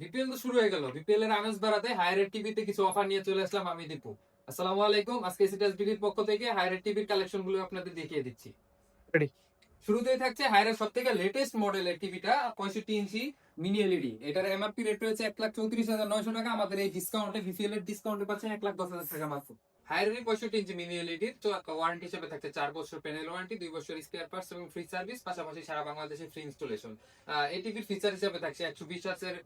BPL তো শুরু হয়ে গেল। বিপিএল এর আমেজ বাড়াতে হায়ারের টিভিতে কিছু অফার নিয়ে চলে আসলাম আমি দীপু। আসসালামু আলাইকুম আজকে সিটাস টিভির পক্ষ থেকে হায়ারের টিভির কালেকশনগুলো আপনাদের দেখিয়ে দিচ্ছি. শুরুতেই থাকছে হায়ারের সব থেকে লেটেস্ট মডেলের টিভিটা পঁয়ষট্টি ইঞ্চি মিনি এলইডি এটার এমআরপি রেট রয়েছে এক লাখ চৌত্রিশ হাজার নয়শো টাকা। আমাদের এই ডিসকাউন্টে ভিপিএল এর ডিসকাউন্টে পাচ্ছেন এক লাখ দশ হাজার টাকা মাত্র। হায়ারের পঁয়ষট্টি ইঞ্চি মিনি এলইডি ওয়ারেন্টি হিসেবে থাকছে চার বছর প্যানেল ওয়ারেন্টি দুই বছর স্পেয়ার পার্টস এবং ফ্রি সার্ভিস পাশাপাশি সারা বাংলাদেশে ফ্রি ইনস্টলেশন এই টিভির ফিচার হিসেবে থাকছে? একশো বিশ হার্সের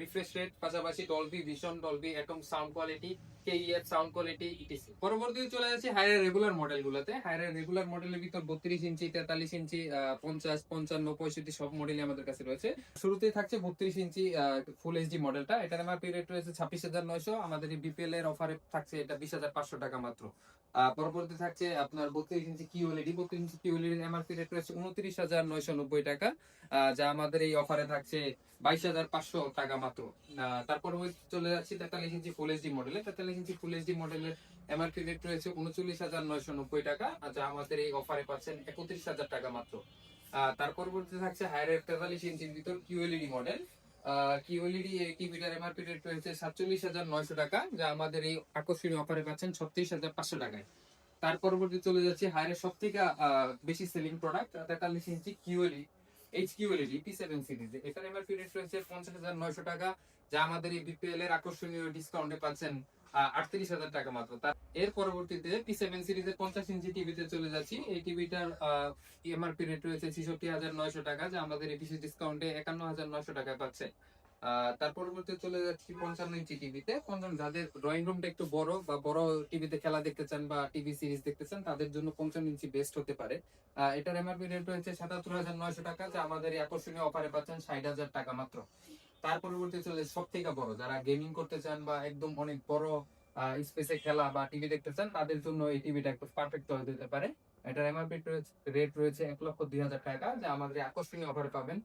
রিফ্রেশ রেট পাশাপাশি Dolby vision Dolby Atmos sound quality KEF sound quality E T C পরবর্তীতে চলে যাচ্ছে হায়ারের রেগুলার মডেল গুলোতে। হায়ারের রেগুলার মডেলের ভিতর বত্রিশ ইঞ্চি, তেতাল্লিশ ইঞ্চি পঞ্চাশ, পঞ্চান্ন, পঁয়ষট্টি সব মডেলই আমাদের কাছে রয়েছে। শুরুতেই থাকছে বত্রিশ ইঞ্চি ফুল এইচডি মডেলটা এটার এমআরপি রেট রয়েছে ছাব্বিশ হাজার নয়শো। আমাদের বিপিএল এর অফারে থাকছে এটা বিশ হাজার পাঁচশো টাকা মাত্র। পরবর্তী থাকছে আপনার বত্রিশ ইঞ্চি কিউএলইডি বত্রিশ ইঞ্চি কিউএলইডি এমআরপি রেট রয়েছে উনত্রিশ হাজার নয়শো নব্বই টাকা। যা আমাদের এই অফারে থাকছে বাইশ হাজার পাঁচশো টাকা মাত্র। তারপর চলে যাচ্ছি তেতাল্লিশ ইঞ্চি ফুল এইচডি মডেলে তেতাল্লিশ ইঞ্চি ফুল এইচডি মডেলের এমআরপি রেট রয়েছে উনচল্লিশ হাজার নয়শো নব্বই টাকা। যা আমাদের এই অফারে পাচ্ছেন একত্রিশ হাজার টাকা মাত্র। তার পরবর্তী থাকছে হায়ার তেতাল্লিশ ইঞ্চির ভিতর কিউএলইডি মডেল কিউএলইডি টিভিটার এমআরপি রেট রয়েছে? সাতচল্লিশ হাজার নয়শো টাকা, যা আমাদের এই আকর্ষণীয় অফারে পাচ্ছেন ছত্রিশ হাজার পাঁচশো টাকায়। তার পরবর্তী চলে যাচ্ছে হায়ারের সব থেকে বেশি সেলিং প্রোডাক্ট তেতাল্লিশ ইঞ্চি কিউএলই আকর্ষণীয় ডিসকাউন্টে পাচ্ছেন আটত্রিশ হাজার টাকা মাত্র। তার এর পরবর্তীতে পি সেভেন সিরিজের পঞ্চাশ ইঞ্চি টিভিতে চলে যাচ্ছি। এই টিভিটার এমআরপি রেট রয়েছে ছেষট্টি হাজার নয়শো টাকা, যা আমাদের এই বিশেষ ডিসকাউন্টে একান্ন হাজার নয়শো টাকা পাচ্ছে। তার পরবর্তী চলে যাচ্ছি পঞ্চান্ন ইঞ্চি টিভিতে পঞ্চান্ন, যাদের ড্রয়িং রুমটা একটু বড় বা বড় টিভিতে খেলা দেখতে চান বা টিভি সিরিজ দেখতে চান, তাদের জন্য পঞ্চান্ন ইঞ্চি বেস্ট হতে পারে। এটার এমআরপি রেট রয়েছে সাতাত্তর হাজার নয়শো টাকা, যা আমাদের আকর্ষণীয় অফারে পাচ্ছেন ষাট হাজার টাকা মাত্র। তার পরবর্তী চলে সব থেকে বড়, যারা গেমিং করতে চান বা একদম অনেক বড় স্পেসে খেলা বা টিভি দেখতে চান, তাদের জন্য এই টিভিটা একটু পারফেক্ট হয়ে যেতে পারে। এটার এমআরপি রেট রয়েছে এক লক্ষ দুই হাজার টাকা, যা আমাদের আকর্ষণীয় অফারে পাবেন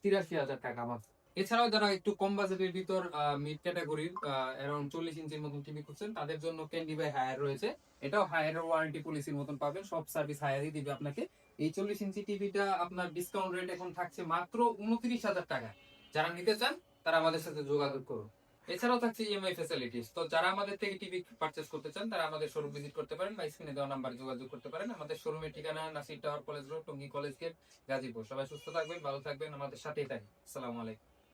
তিরাশি হাজার টাকা মাত্র। এছাড়াও যারা একটু কম বাজেটের ভিতর মিড ক্যাটাগরির অ্যারাউন্ড চল্লিশ ইঞ্চির মতন টিভি খুঁজছেন, তাদের জন্য ক্যান্ডি বাই হায়ার রয়েছে। এটাও হায়ারের ওয়ারেন্টি পলিসির মতন পাবেন, সব সার্ভিস হায়ারই দিবে আপনাকে। এই চল্লিশ ইঞ্চি টিভিটা আপনার ডিসকাউন্ট রেট এখন থাকছে মাত্র উনত্রিশ হাজার টাকা। যারা নিতে চান, তারা আমাদের সাথে যোগাযোগ করুন। এছাড়াও থাকছে ইএমআই ফ্যাসিলিটিস তো যারা আমাদের থেকে টিভি পারচেস করতে চান, তারা আমাদের শোরুম ভিজিট করতে পারেন বা স্ক্রিনে দেওয়া নাম্বারে যোগাযোগ করতে পারেন। আমাদের শোরুমের ঠিকানা Nasir tower college road, Tongi college gate, Gazipur. সবাই সুস্থ থাকবেন, ভালো থাকবেন। আমাদের সাথেই থাকবেন। আসসালামু আলাইকুম।